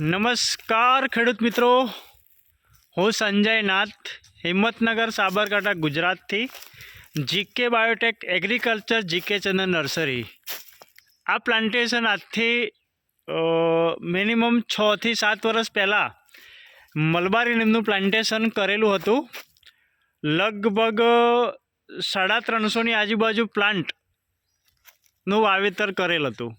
નમસ્કાર, ખેડૂત મિત્રો. હું સંજય નાથ, હિંમતનગર, સાબરકાંઠા, ગુજરાતથી. GK biotech agriculture GK Chandan nursery. આ પ્લાન્ટેશન આજથી મિનિમમ છથી સાત વર્ષ પહેલાં મલબારી નીમનું પ્લાન્ટેશન કરેલું હતું. લગભગ સાડા ત્રણસોની આજુબાજુ પ્લાન્ટનું વાવેતર કરેલ હતું.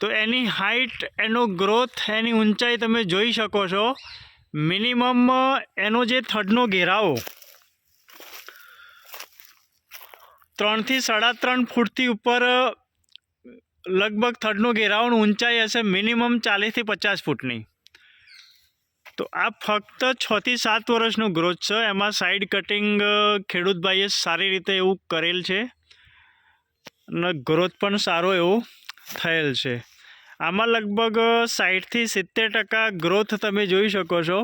તો એની હાઇટ એનો ગ્રોથ એની ઊંચાઈ તમે જોઈ શકો છો. મિનિમમ એનો જે થડનો ઘેરાવો ત્રણથી સાડા ત્રણ ફૂટથી ઉપર, લગભગ થડનો ઘેરાવોની ઊંચાઈ હશે મિનિમમ ચાલીસથી પચાસ ફૂટની. તો આ ફક્ત છથી સાત વર્ષનો ગ્રોથ છે. એમાં સાઈડ કટિંગ ખેડૂતભાઈએ સારી રીતે એવું કરેલ છે. અને ગ્રોથ પણ સારો એવો. થયેલ છે. આમાં લગભગ સાઠથી સિત્તેર ટકા ગ્રોથ તમે જોઈ શકો છો.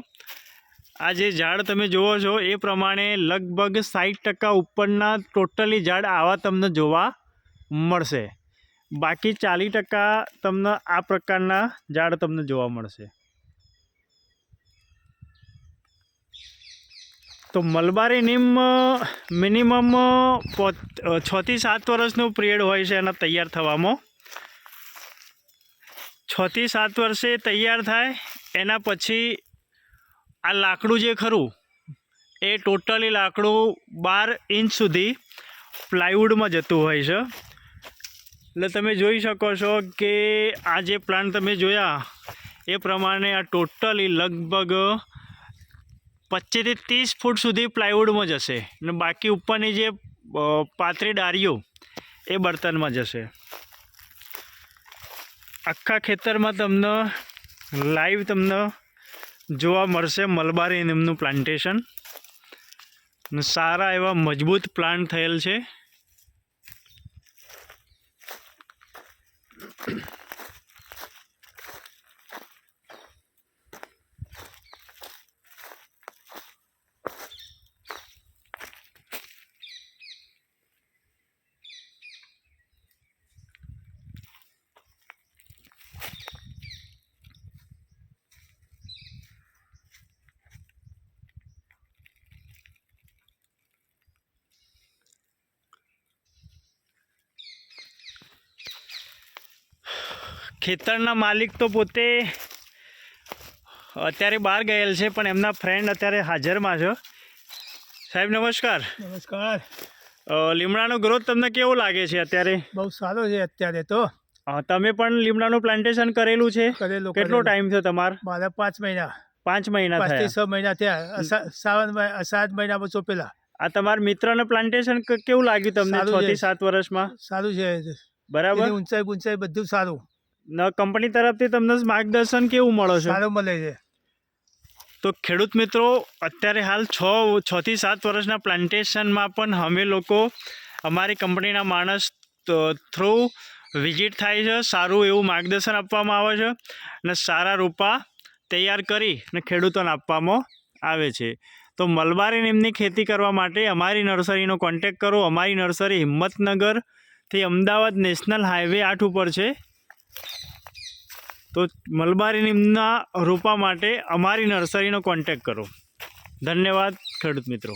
આ જે ઝાડ તમે જુઓ છો એ પ્રમાણે લગભગ સાઠ ટકા ઉપરના ટોટલી ઝાડ આવા તમને જોવા મળશે. બાકી ચાલીસ ટકા તમને આ પ્રકારના ઝાડ તમને જોવા મળશે. તો મલબારી નીમ મિનિમમ છથી સાત વર્ષનું પિરિયડ હોય છે એના તૈયાર થવામાં. છથી સાત વર્ષે તૈયાર થાય, એના પછી આ લાકડું જે ખરું, એ ટોટલી લાકડું બાર ઇંચ સુધી પ્લાયવુડમાં જતું હોય છે. એટલે તમે જોઈ શકો છો કે આ જે પ્લાન્ટ તમે જોયા, એ પ્રમાણે આ ટોટલી લગભગ પચીસથી ત્રીસ ફૂટ સુધી પ્લાયવુડમાં જશે અને બાકી ઉપરની જે પાતળી ડારીઓ એ બર્તનમાં જશે. આખા ખેતરમાં તમને લાઈવ તમને જોવા મળશે મલબારી નિમનું પ્લાન્ટેશન સારા એવા મજબૂત પ્લાન્ટ થયેલ છે. ખેતરના માલિક તો પોતે અત્યારે બહાર ગયેલ છે પણ એમના ફ્રેન્ડ અત્યારે હાજરમાં છે. સાહેબ નમસ્કાર. નમસ્કાર. લીમડાનો ગ્રોથ તમને કેવો લાગે છે અત્યારે? બહુ સારો છે અત્યારે તો. તમે પણ લીમડાનું પ્લાન્ટેશન કરેલું છે? કરેલું કેટલો ટાઈમ થયો તમારે? મારે પાંચ મહિના. પાંચ મહિના થયા. છ મહિના થયા. મહિના- સાત મહિનામાં ચોપેલા આ તમારા મિત્રને પ્લાન્ટેશન કેવું લાગ્યું તમને? છ થી સાત વર્ષમાં? સારું છે. બરાબર? ઊંચાઈ ઊંચાઈ બધું સારું. કંપની તરફથી તમને માર્ગદર્શન કેવું મળે છે? સારું મળે છે. તો ખેડૂત મિત્રો અત્યારે હાલ છ છ થી સાત વર્ષના પ્લાન્ટેશનમાં પણ અમે લોકો અમારી કંપનીના માણસ થ્રુ વિઝિટ થાય છે સારું એવું માર્ગદર્શન આપવામાં આવે છે અને સારા રૂપા તૈયાર કરી અને ખેડૂતોને આપવામાં આવે છે. તો મલબારી નીમની ખેતી કરવા માટે અમારી નર્સરીનો કોન્ટેક કરો. અમારી નર્સરી હિંમતનગરથી અમદાવાદ નેશનલ હાઈવે આઠ ઉપર છે. તો મલબારી નીમના રોપા માટે અમારી નર્સરીનો કોન્ટેક કરો. ધન્યવાદ ખેડૂત મિત્રો.